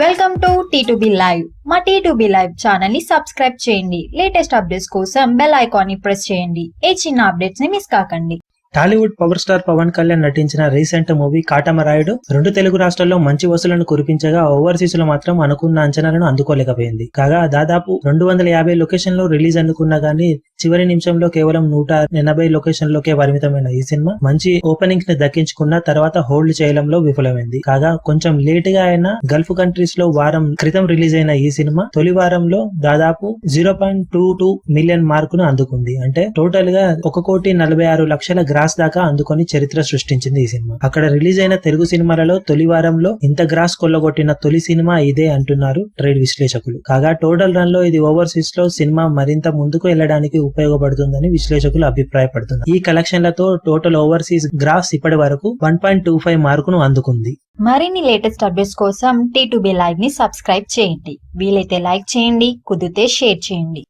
Welcome to T two B live మా T two B live ఛానల్ని subscribe చేయండి. Latest updates కోసం bell ఐకాన్ని ప్రెస్ చేయండి. ఏ చిన్న అప్డేట్స్ని మిస్ కాకండి. Tollywood power star Pawan Kalyan నటించిన రీసెంట్ మూవీ కాటమరాయుడు రెండు తెలుగు రాష్ట్రాల్లో మంచి వసూలను కురిపించగా ఓవర్సీస్లో మాత్రం అనుకున్న అంచనాలను అందుకోలేకపోయింది. కాగా దాదాపు రెండు వందల యాభై లొకేషన్లో రిలీజ్ అందుకున్నా గానీ చివరి నిమిషంలో కేవలం నూట ఎనభై లొకేషన్ లోకే పరిమితమైన ఈ సినిమా మంచి ఓపెనింగ్స్ని దక్కించుకున్న తర్వాత హోల్డ్ చేయడంలో విఫలమైంది. కాగా కొంచెం లేట్గా అయినా గల్ఫ్ కంట్రీస్లో వారం క్రితం రిలీజ్ అయిన ఈ సినిమా తొలి వారంలో దాదాపు zero point two two million మార్కును అందుకుంది. అంటే టోటల్గా ఒక కోటి నలభై ఆరు లక్షల గ్రాస్ దాకా అందుకొని చరిత్ర సృష్టించింది ఈ సినిమా. అక్కడ రిలీజ్ అయిన తెలుగు సినిమాలలో తొలి వారంలో ఇంత గ్రాస్ కొల్లగొట్టిన తొలి సినిమా ఇదే అంటున్నారు ట్రేడ్ విశ్లేషకులు. కాగా టోటల్ రన్లో ఇది ఓవర్సీస్లో సినిమా మరింత ముందుకు వెళ్ళడానికి ఉపయోగపడుతుందని విశ్లేషకులు అభిప్రాయపడుతున్నారు. ఈ కలెక్షన్లతో టోటల్ ఓవర్సీస్ గ్రాఫ్స్ ఇప్పటి వరకు వన్ పాయింట్ టూ ఫైవ్ మార్కును అందుకుంది. మరిన్ని లేటెస్ట్ అప్డేట్స్ కోసం టీ టు బి లైవ్ని సబ్స్క్రైబ్ చేయండి. వీలైతే లైక్ చేయండి కుదిరితే షేర్ చేయండి.